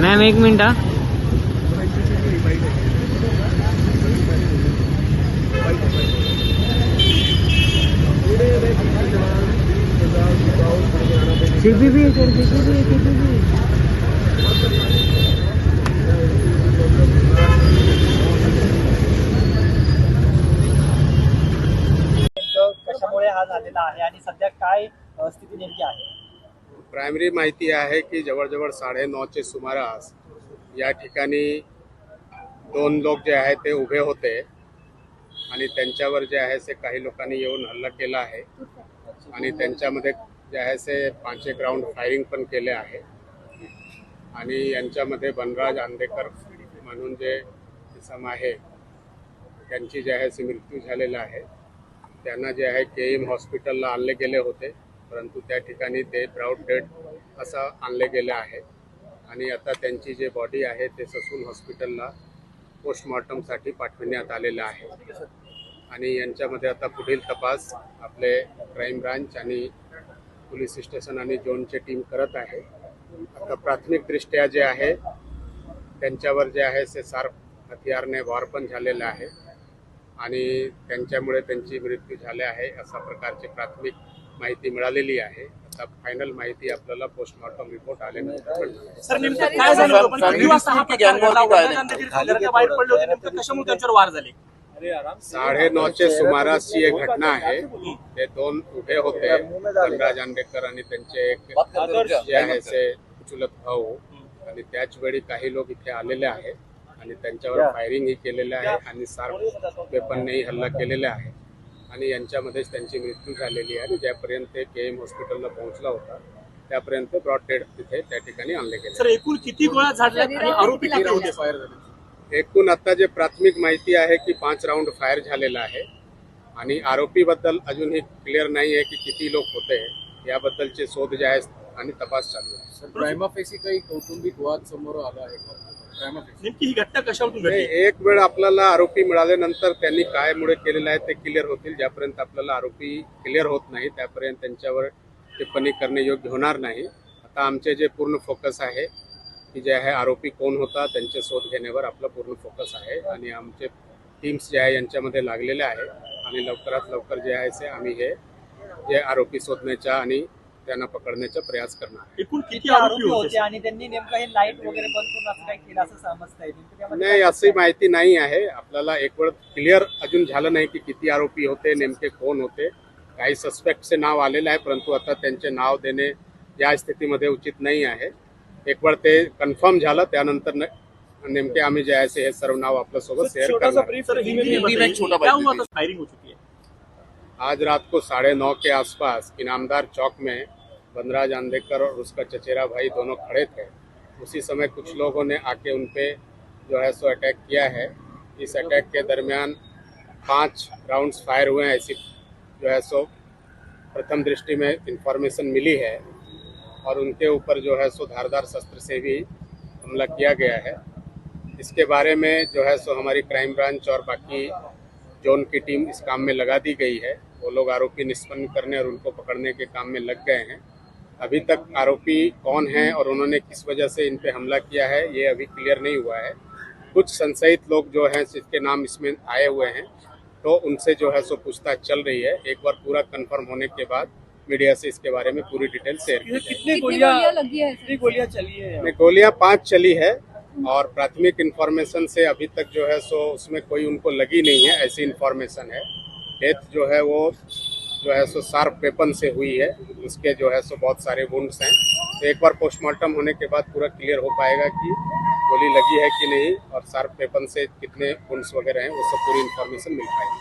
Ma'am एक minute हाँ। CP भी कर सीपी भी सीपी भी। हा झालेला आहे आणि सध्या काय स्थिती नेमकी आहे? प्रायमरी माहिती आहे की जवळजवळ साडे नऊचे सुमारास या ठिकाणी दोन लोक जे आहे ते उभे होते आणि त्यांच्यावर जे आहे ते काही लोकांनी येऊन हल्ला केला आहे. आणि त्यांच्यामध्ये जे आहे ते पाच एक राऊंड फायरिंग पण केले आहे. आणि यांच्यामध्ये बनराज आंदेकर म्हणून जे इसम आहे त्यांची जे आहे ते मृत्यू झालेला आहे. त्यांना जे आहे के एम हॉस्पिटलला आणले गेले होते परंतु त्या ठिकाणी ते ब्राऊड डेड असं आणले गेले आहे. आणि आता त्यांची जे बॉडी आहे ते ससून हॉस्पिटलला पोस्टमॉर्टमसाठी पाठविण्यात आलेलं आहे. आणि यांच्यामध्ये आता पुढील तपास आपले क्राईम ब्रांच आणि पोलीस स्टेशन आणि झोनचे टीम करत आहे. आता प्राथमिकदृष्ट्या जे आहे त्यांच्यावर जे आहे ते सार्फ हथियारने वार पण झालेलं आहे. आणि त्यांच्यामुळे त्यांची मृत्यू झाले आहे अशा प्रकारची प्राथमिक माहिती मिळालेली आहे. आता फायनल माहिती आपल्याला पोस्टमॉर्टम रिपोर्ट आल्यानंतर मिळणार सर नेमकं काय झालं? होतं पण किती वाजता हा प्रकार घडला? वडिलांना देखील घराच्या बाहेर पडले होते. नेमकं कशामुळे त्यांच्यावर वार झाले? साडे नऊचे सुमारासची एक घटना आहे. ते दोन उभे होते. धनराज आंबेडकर आणि त्यांचे एक जे आहे ते चुलत भाऊ. आणि त्याच वेळी काही लोक इथे आलेले आहेत. आणि त्यांच्यावर फायरिंगही केलेलं आहे आणि सार्प वेपननेही हल्ला केलेला आहे. आणि यांच्यामध्येच त्यांची मृत्यू झालेली आहे आणि ज्यापर्यंत ते के एम हॉस्पिटलला पोहोचला होता त्यापर्यंत ब्रॉड डेड तिथे त्या ठिकाणी आणले गेले. सर एकूण किती गोळ्या झाडल्या? आणि आरोपी किती होते? एकूण आता जे प्राथमिक माहिती आहे की पाच राऊंड फायर झालेला आहे. आणि आरोपीबद्दल अजूनही क्लिअर नाही आहे की किती लोक होते. याबद्दलचे शोध जे आहे आणि तपास चालू आहे. प्रायमाफेसी काही कौटुंबिक वाद समोर आला आहे नेमकी ही घटना कशावरून घडली? एक वेळ आपल्याला आरोपी मिळाल्यानंतर त्यांनी काय मुळे केलेलं आहे ते क्लिअर होतील. ज्यापर्यंत आपल्याला आरोपी क्लिअर होत नाही त्यापर्यंत त्यांच्यावर टिप्पणी करणे योग्य होणार नाही. आता आमचे जे पूर्ण फोकस आहे की जे आहे आरोपी कोण होता त्यांचे शोध घेण्यावर आपला पूर्ण फोकस आहे. आणि आमचे टीम्स जे आहे यांच्यामध्ये लागलेले आहे. आणि लवकरात लवकर जे आहे ते आम्ही हे जे आरोपी शोधण्याच्या आणि त्यांना पकडण्याचा प्रयास करणार. एकूण किती आरोपी होते? आणि त्यांनी नेमकं हे लाइट वगैरे बंद करून असं काही केलं असं समजतंय. नाही अशी माहिती नाही आहे. आपल्याला एक वेळ क्लिअर अजून झालं नाही की किती आरोपी होते नेमके कोण होते. काही सस्पेक्टचे नाव आलेले आहे परंतु आता त्यांचे नाव देणे या स्थितीमध्ये उचित नाही आहे. एक वेळ ते कन्फर्म झालं त्यानंतर नेमके आम्ही जे आहे हे सर्व नाव आपल्यासोबत शेअर करणार. सर हिंदी में बताइए, क्या हुआ था फायरिंग हो चुकी है आज रात को साढ़े नौ के आसपास इनामदार चौक में बनराज आंदेकर और उसका चचेरा भाई दोनों खड़े थे। उसी समय कुछ लोगों ने आके उन पर जो है सो अटैक किया है। इस अटैक के दरमियान पाँच राउंड्स फायर हुए हैं। ऐसी जो है सो प्रथम दृष्टि में इंफॉर्मेशन मिली है और उनके ऊपर जो है सो धारदार शस्त्र से भी हमला किया गया है। इसके बारे में जो है सो हमारी क्राइम ब्रांच और बाकी जोन की टीम इस काम में लगा दी गई है। वो लोग आरोपी निष्पन्न करने और उनको पकड़ने के काम में लग गए हैं। अभी तक आरोपी कौन है और उन्होंने किस वजह से इन पे हमला किया है ये अभी क्लियर नहीं हुआ है। कुछ संशयित लोग जो हैं जिसके नाम इसमें आए हुए हैं तो उनसे जो है सो पूछताछ चल रही है। एक बार पूरा कंफर्म होने के बाद मीडिया से इसके बारे में पूरी डिटेल शेयर की कितनी गोलियाँ लगी है? कितनी गोलियाँ चली है? में गोलियाँ पाँच चली है और प्राथमिक इंफॉर्मेशन से अभी तक जो है सो उसमें कोई उनको लगी नहीं है ऐसी इंफॉर्मेशन है। डेथ जो है वो, जो है सो शार्प वेपन से हुई है। उसके जो है सो बहुत सारे वुंड्स हैं। तो एक बार पोस्टमार्टम होने के बाद पूरा क्लियर हो पाएगा कि गोली लगी है कि नहीं और शार्प वेपन से कितने वुंड्स वगैरह हैं, वो सब पूरी इन्फॉर्मेशन मिल पाएगी।